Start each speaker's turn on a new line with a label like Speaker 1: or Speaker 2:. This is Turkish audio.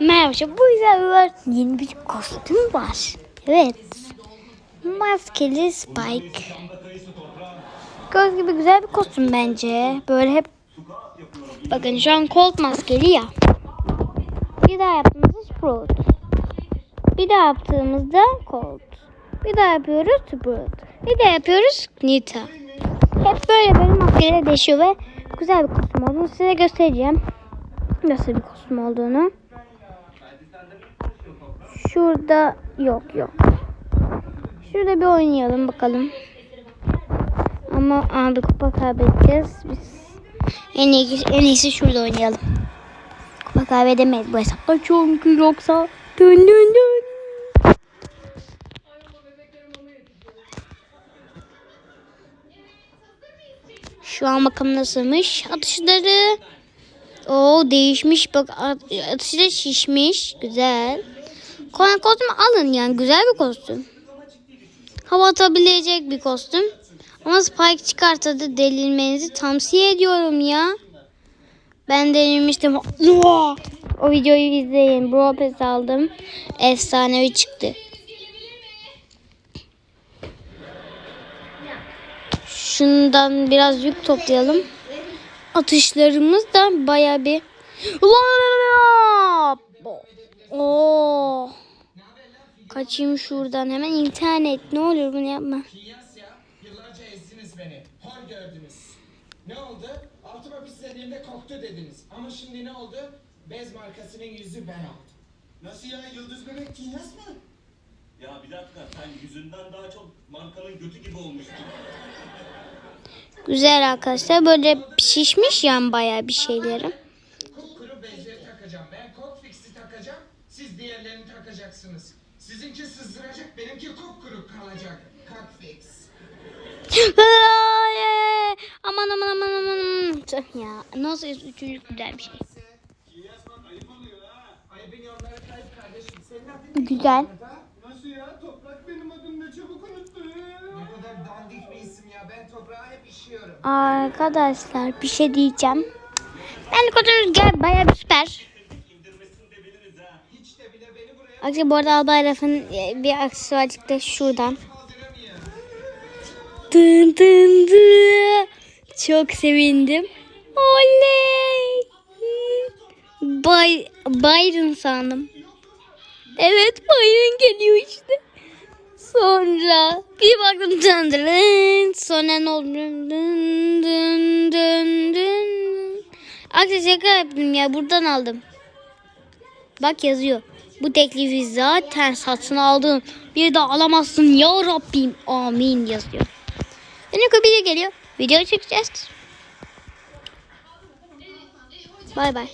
Speaker 1: Merhaba, bu yüzden yeni bir kostüm var. Evet. Maskeli Spike. Göz gibi güzel bir kostüm bence. Böyle hep Bakın şu an Colt maskeli ya. Bir daha yaptığımızda Sprout. Bir daha yaptığımızda Colt. Bir daha yapıyoruz Sprout. Bir daha yapıyoruz Nita. Hep böyle böyle maskeler değişiyor ve güzel bir kostüm olduğunu size göstereceğim. Nasıl bir kostüm olduğunu. Şurada yok yok. Şurada bir oynayalım bakalım. Ama abi kupa kaybedeceğiz biz. En iyisi, en iyisi şurada oynayalım. Kupa kaybedemeyiz bu hesapta çünkü yoksa dön dön dön. Şu an bakalım nasılmış. Atışları o değişmiş bak at- atışı da şişmiş. Güzel. Koyan kostüm alın yani güzel bir kostüm. Hava atabilecek bir kostüm. Ama Spike çıkarsa da delirmenizi tavsiye ediyorum ya. Ben delirmiştim. O videoyu izleyin. Bro Pass aldım. Efsanevi çıktı. Şundan biraz yük toplayalım. Atışlarımız da baya bir... Oo. Kaçayım şuradan hemen internet. Ne olur bunu yapma.
Speaker 2: Yıllarca ezdiniz beni. Hor gördünüz. Ne oldu? Altıma pislediğimde koktu dediniz. Ama şimdi ne oldu? Bez markasının yüzü ben aldım.
Speaker 3: Nasıl ya Yıldız Bebek Kinyas mı?
Speaker 4: Ya bir dakika sen yüzünden daha çok markanın götü gibi olmuştun.
Speaker 1: Güzel arkadaşlar. Böyle şişmiş yani bayağı bir şeylerim.
Speaker 2: Kupkuru bezleri takacağım. Ben Cockfix'i takacağım. Siz diğerlerini takacaksınız. Sizinki sızdıracak, benimki kupkuru kalacak. Cockfix.
Speaker 1: aman aman aman aman. Tüh Ya nasıl üçüncü güzel bir şey. Güzel.
Speaker 3: Nasıl ya? Toprak benim adım ne çabuk unuttu.
Speaker 2: Ne kadar dandik bir isim ya. Ben toprağa hep işiyorum.
Speaker 1: Arkadaşlar bir şey diyeceğim. Ben Kotor Rüzgar bayağı bir süper. Arkadaşlar bu arada Albay Raf'ın bir aksesuar çıktı şuradan. dın dın. Çok sevindim. Oley. Bay, Byron sandım. Evet Byron geliyor işte. Sonra bir baktım dın dın. Sonra ne oldu? Dın dın dın dın. Arkadaşlar şaka yaptım ya buradan aldım. Bak yazıyor. Bu teklifi zaten satın aldın. Bir daha alamazsın ya Rabbim. Amin yazıyor. Benim kapıya geliyor. Video çekeceğiz. Bay bay.